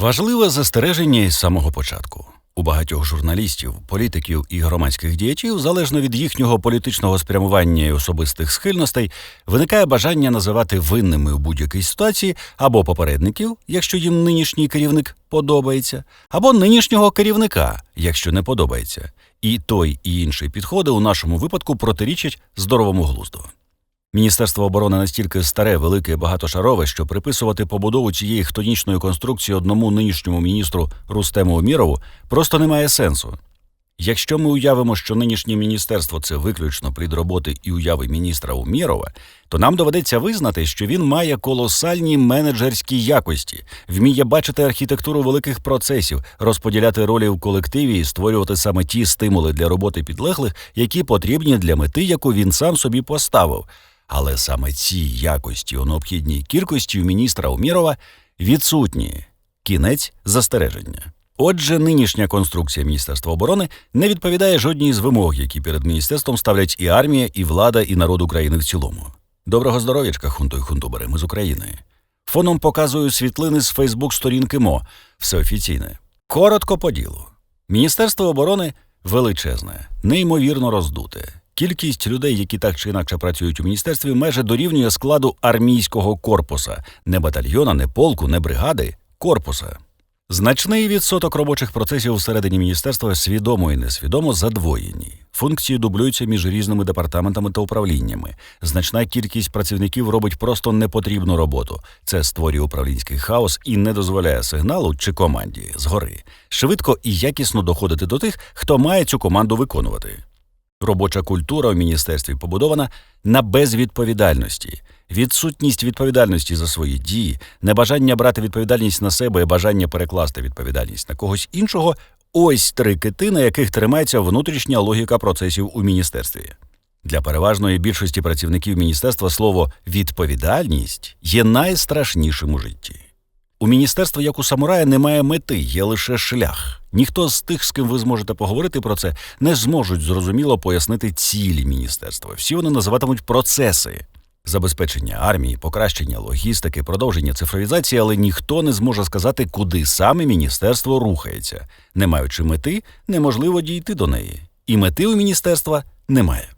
Важливе застереження із самого початку. У багатьох журналістів, політиків і громадських діячів, залежно від їхнього політичного спрямування і особистих схильностей, виникає бажання називати винними у будь-якій ситуації або попередників, якщо їм нинішній керівник подобається, або нинішнього керівника, якщо не подобається. І той і інший підходи у нашому випадку протирічать здоровому глузду. Міністерство оборони настільки старе, велике, багатошарове, що приписувати побудову цієї хтонічної конструкції одному нинішньому міністру Рустему Умірову просто немає сенсу. Якщо ми уявимо, що нинішнє міністерство це виключно плід роботи і уяви міністра Умірова, то нам доведеться визнати, що він має колосальні менеджерські якості, вміє бачити архітектуру великих процесів, розподіляти ролі в колективі і створювати саме ті стимули для роботи підлеглих, які потрібні для мети, яку він сам собі поставив. Але саме ці якості у необхідній кількості у міністра Умірова відсутні. Кінець застереження. Отже, нинішня конструкція Міністерства оборони не відповідає жодній з вимог, які перед міністерством ставлять і армія, і влада, і народ України в цілому. Доброго здоров'ячка, хунту і хунтубери, ми з України. Фоном показую світлини з Фейсбук-сторінки МО. Все офіційне. Коротко по ділу. Міністерство оборони величезне, неймовірно роздуте. Кількість людей, які так чи інакше працюють у міністерстві, майже дорівнює складу армійського корпуса, не батальйона, не полку, не бригади, корпуса. Значний відсоток робочих процесів всередині міністерства свідомо і несвідомо задвоєні. Функції дублюються між різними департаментами та управліннями. Значна кількість працівників робить просто непотрібну роботу. Це створює управлінський хаос і не дозволяє сигналу чи команді згори швидко і якісно доходити до тих, хто має цю команду виконувати. Робоча культура у міністерстві побудована на безвідповідальності. Відсутність відповідальності за свої дії, небажання брати відповідальність на себе і бажання перекласти відповідальність на когось іншого ось три кити, на яких тримається внутрішня логіка процесів у міністерстві. Для переважної більшості працівників міністерства слово відповідальність є найстрашнішим у житті. У міністерства, як у самурая, немає мети, є лише шлях. Ніхто з тих, з ким ви зможете поговорити про це, не зможуть зрозуміло пояснити цілі міністерства. Всі вони називатимуть процеси. Забезпечення армії, покращення логістики, продовження цифровізації, але ніхто не зможе сказати, куди саме міністерство рухається. Не маючи мети, неможливо дійти до неї. І мети у міністерства немає.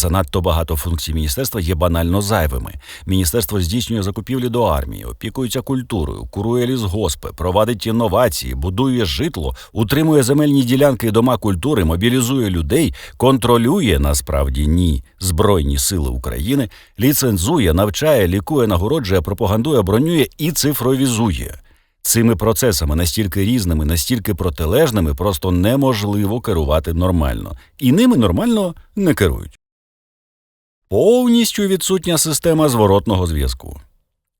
Занадто багато функцій міністерства є банально зайвими. Міністерство здійснює закупівлі до армії, опікується культурою, курує лісгоспи, провадить інновації, будує житло, утримує земельні ділянки і дома культури, мобілізує людей, контролює насправді ні збройні сили України, ліцензує, навчає, лікує, нагороджує, пропагандує, бронює і цифровізує. Цими процесами настільки різними, настільки протилежними, просто неможливо керувати нормально, і ними нормально не керують. Повністю відсутня система зворотного зв'язку.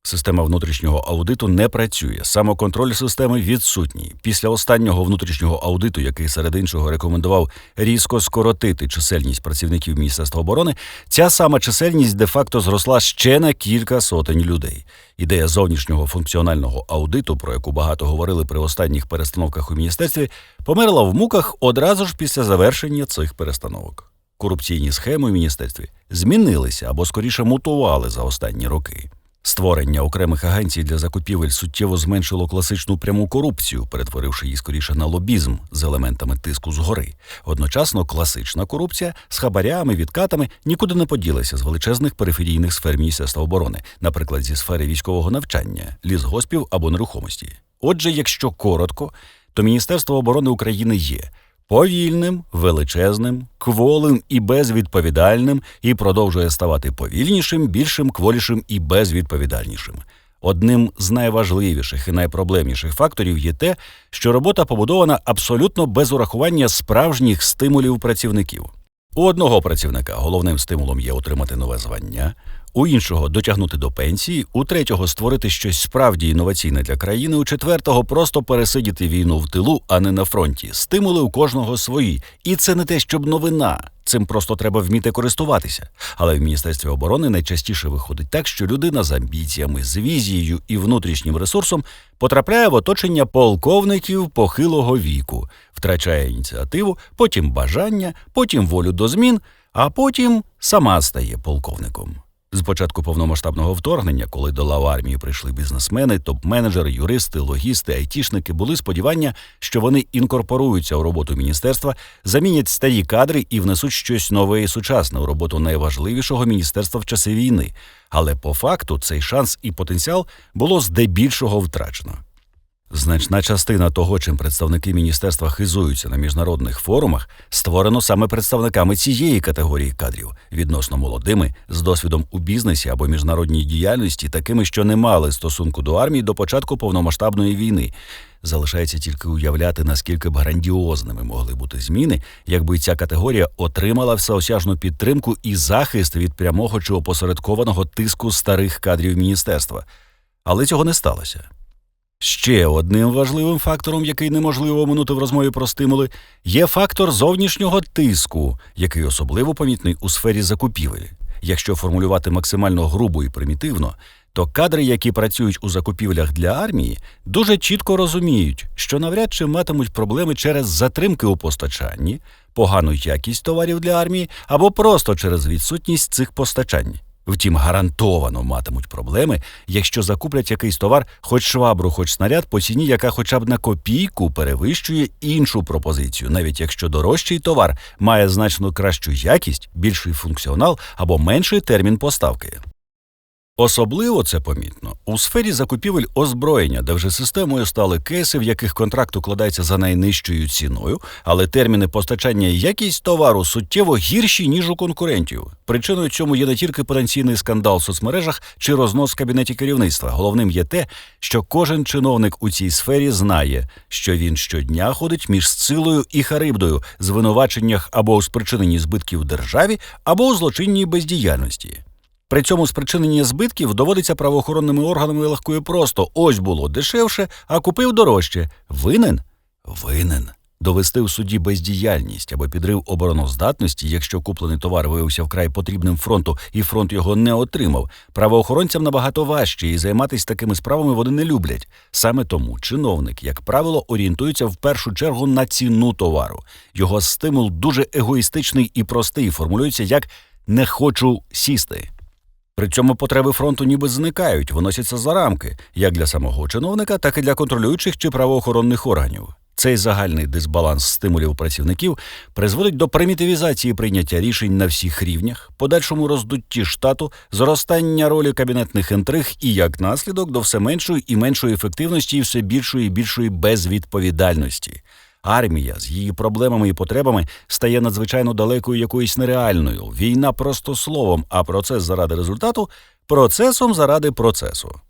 Система внутрішнього аудиту не працює. Самоконтроль системи відсутній. Після останнього внутрішнього аудиту, який серед іншого рекомендував різко скоротити чисельність працівників Міністерства оборони, ця сама чисельність де-факто зросла ще на кілька сотень людей. Ідея зовнішнього функціонального аудиту, про яку багато говорили при останніх перестановках у міністерстві, померла в муках одразу ж після завершення цих перестановок корупційні схеми в міністерстві змінилися або скоріше мутували за останні роки. Створення окремих агенцій для закупівель суттєво зменшило класичну пряму корупцію, перетворивши її скоріше на лобізм з елементами тиску згори. Одночасно класична корупція з хабарями, відкатами нікуди не поділася з величезних периферійних сфер Міністерства оборони, наприклад, зі сфери військового навчання, лісгоспів або нерухомості. Отже, якщо коротко, то Міністерство оборони України є повільним, величезним, кволим і безвідповідальним, і продовжує ставати повільнішим, більшим, кволішим і безвідповідальнішим. Одним з найважливіших і найпроблемніших факторів є те, що робота побудована абсолютно без урахування справжніх стимулів працівників. У одного працівника головним стимулом є отримати нове звання, у іншого дотягнути до пенсії, у третього створити щось справді інноваційне для країни, у четвертого просто пересидіти війну в тилу, а не на фронті. Стимули у кожного свої. І це не те, щоб новина. Цим просто треба вміти користуватися. Але в міністерстві оборони найчастіше виходить так, що людина з амбіціями, з візією і внутрішнім ресурсом потрапляє в оточення полковників похилого віку, втрачає ініціативу, потім бажання, потім волю до змін, а потім сама стає полковником. З початку повномасштабного вторгнення, коли до лав армії прийшли бізнесмени, топ-менеджери, юристи, логісти, айтішники, були сподівання, що вони інкорпоруються у роботу міністерства, замінять старі кадри і внесуть щось нове і сучасне у роботу найважливішого міністерства в часи війни. Але по факту цей шанс і потенціал було здебільшого втрачено. Значна частина того, чим представники міністерства хизуються на міжнародних форумах, створено саме представниками цієї категорії кадрів, відносно молодими, з досвідом у бізнесі або міжнародній діяльності, такими, що не мали стосунку до армії до початку повномасштабної війни. Залишається тільки уявляти, наскільки б грандіозними могли бути зміни, якби ця категорія отримала всеосяжну підтримку і захист від прямого чи опосередкованого тиску старих кадрів міністерства. Але цього не сталося. Ще одним важливим фактором, який неможливо оминути в розмові про стимули, є фактор зовнішнього тиску, який особливо помітний у сфері закупівель. Якщо формулювати максимально грубо і примітивно, то кадри, які працюють у закупівлях для армії, дуже чітко розуміють, що навряд чи матимуть проблеми через затримки у постачанні, погану якість товарів для армії або просто через відсутність цих постачань. Втім, гарантовано матимуть проблеми, якщо закуплять якийсь товар, хоч швабру, хоч снаряд, по ціні, яка хоча б на копійку перевищує іншу пропозицію, навіть якщо дорожчий товар має значно кращу якість, більший функціонал або менший термін поставки. Особливо це помітно у сфері закупівель озброєння, де вже системою стали кейси, в яких контракт укладається за найнижчою ціною, але терміни постачання і якість товару суттєво гірші ніж у конкурентів. Причиною цьому є не тільки потенційний скандал в соцмережах чи рознос в кабінеті керівництва. Головним є те, що кожен чиновник у цій сфері знає, що він щодня ходить між силою і харибдою, звинуваченнях або у спричиненні збитків державі, або у злочинній бездіяльності. При цьому спричинення збитків доводиться правоохоронними органами легко і просто. Ось було дешевше, а купив дорожче. Винен? Винен. Довести в суді бездіяльність або підрив обороноздатності, якщо куплений товар виявився вкрай потрібним фронту, і фронт його не отримав. Правоохоронцям набагато важче, і займатися такими справами вони не люблять. Саме тому чиновник, як правило, орієнтується в першу чергу на ціну товару. Його стимул дуже егоїстичний і простий, формулюється як не хочу сісти. При цьому потреби фронту ніби зникають, виносяться за рамки як для самого чиновника, так і для контролюючих чи правоохоронних органів. Цей загальний дисбаланс стимулів працівників призводить до примітивізації прийняття рішень на всіх рівнях, подальшому роздутті штату, зростання ролі кабінетних інтриг і як наслідок до все меншої і меншої ефективності і все більшої і більшої безвідповідальності. Армія з її проблемами і потребами стає надзвичайно далекою якоюсь нереальною. Війна просто словом, а процес заради результату процесом заради процесу.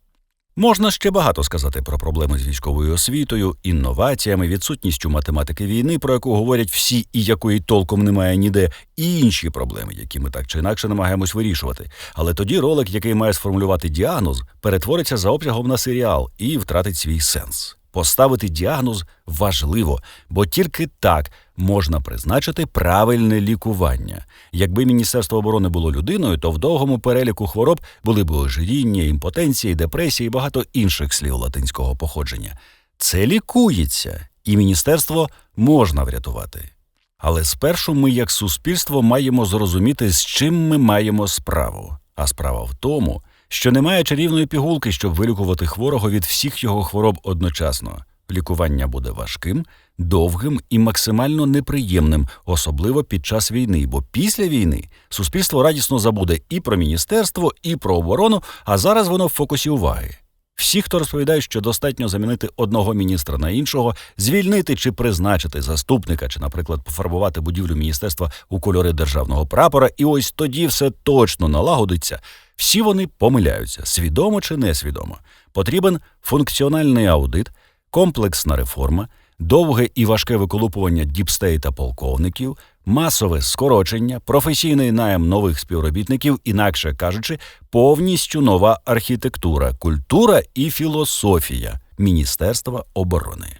Можна ще багато сказати про проблеми з військовою освітою, інноваціями, відсутністю математики війни, про яку говорять всі і якої толком немає ніде, і інші проблеми, які ми так чи інакше намагаємось вирішувати. Але тоді ролик, який має сформулювати діагноз, перетвориться за обсягом на серіал і втратить свій сенс. Поставити діагноз важливо, бо тільки так можна призначити правильне лікування. Якби Міністерство оборони було людиною, то в довгому переліку хвороб були б ожиріння, імпотенція, депресія і багато інших слів латинського походження. Це лікується, і міністерство можна врятувати. Але спершу ми, як суспільство, маємо зрозуміти, з чим ми маємо справу. А справа в тому, що немає чарівної пігулки, щоб вилікувати хворого від всіх його хвороб одночасно. Лікування буде важким, довгим і максимально неприємним, особливо під час війни. Бо після війни суспільство радісно забуде і про міністерство, і про оборону, а зараз воно в фокусі уваги. Всі, хто розповідає, що достатньо замінити одного міністра на іншого, звільнити чи призначити заступника, чи, наприклад, пофарбувати будівлю міністерства у кольори державного прапора, і ось тоді все точно налагодиться. Всі вони помиляються, свідомо чи несвідомо. Потрібен функціональний аудит, комплексна реформа, довге і важке виколупування діпстейта полковників, масове скорочення, професійний найм нових співробітників, інакше кажучи, повністю нова архітектура, культура і філософія Міністерства оборони.